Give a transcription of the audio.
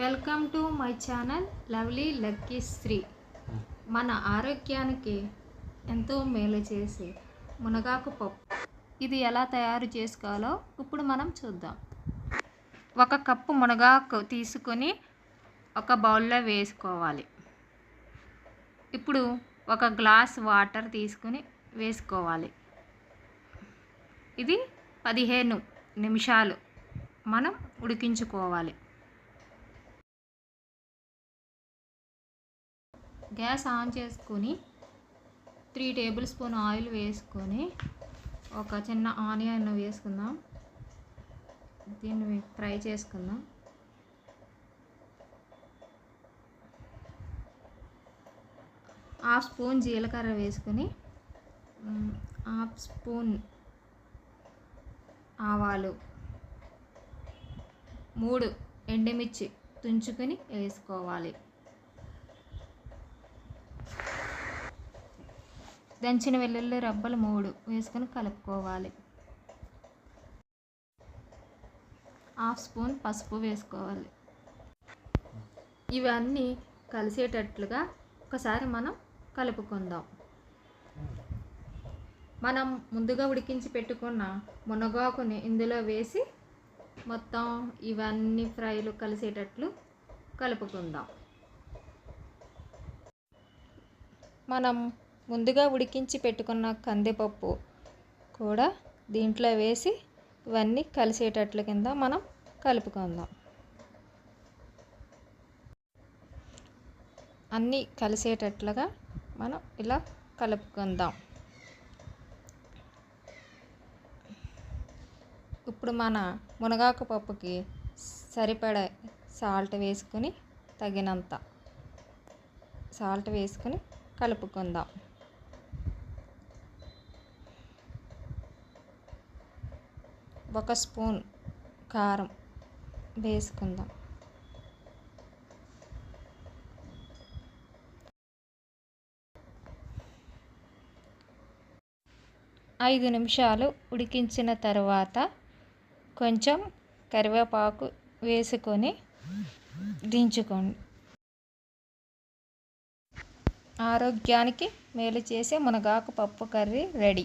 Welcome to my channel lovely lucky Sri మన ఆరోగ్యానికి ఎంతో మేలు చేసే మునగాకు పప్పు. ఇది ఎలా తయారు చేసుకోవాలో ఇప్పుడు మనం చూద్దాం. ఒక కప్పు మునగాకు తీసుకొని ఒక బౌల్లో వేసుకోవాలి. ఇప్పుడు ఒక గ్లాస్ వాటర్ తీసుకొని వేసుకోవాలి. ఇది పదిహేను నిమిషాలు మనం ఉడికించుకోవాలి. గ్యాస్ ఆన్ చేసుకొని త్రీ టేబుల్ స్పూన్ ఆయిల్ వేసుకొని ఒక చిన్న ఆనియన్ వేసుకుందాం. దీన్ని ఫ్రై చేసుకుందాం. హాఫ్ స్పూన్ జీలకర్ర వేసుకొని హాఫ్ స్పూన్ ఆవాలు మూడు ఎండుమిర్చి తుంచుకొని వేసుకోవాలి. దంచిన వెల్లుల్లి రబ్బలు మూడు వేసుకొని కలుపుకోవాలి. హాఫ్ స్పూన్ పసుపు వేసుకోవాలి. ఇవన్నీ కలిసేటట్లుగా ఒకసారి మనం కలుపుకుందాం. మనం ముందుగా ఉడికించి పెట్టుకున్న మునగాకుని ఇందులో వేసి మొత్తం ఇవన్నీ ఫ్రైలు కలిసేటట్లు కలుపుకుందాం. మనం ముందుగా ఉడికించి పెట్టుకున్న కందిపప్పు కూడా దీంట్లో వేసి ఇవన్నీ కలిసేటట్లు కింద మనం కలుపుకుందాం. అన్నీ కలిసేటట్లుగా మనం ఇలా కలుపుకుందాం. ఇప్పుడు మన మునగాకు పప్పుకి సరిపడే సాల్ట్ వేసుకొని తగినంత సాల్ట్ వేసుకొని కలుపుకుందాం. ఒక స్పూన్ కారం వేసుకుందాం. ఐదు నిమిషాలు ఉడికించిన తర్వాత కొంచెం కరివేపాకు వేసుకొని దించుకోండి. ఆరోగ్యానికి మేలు చేసే మునగాకు పప్పు curry ready.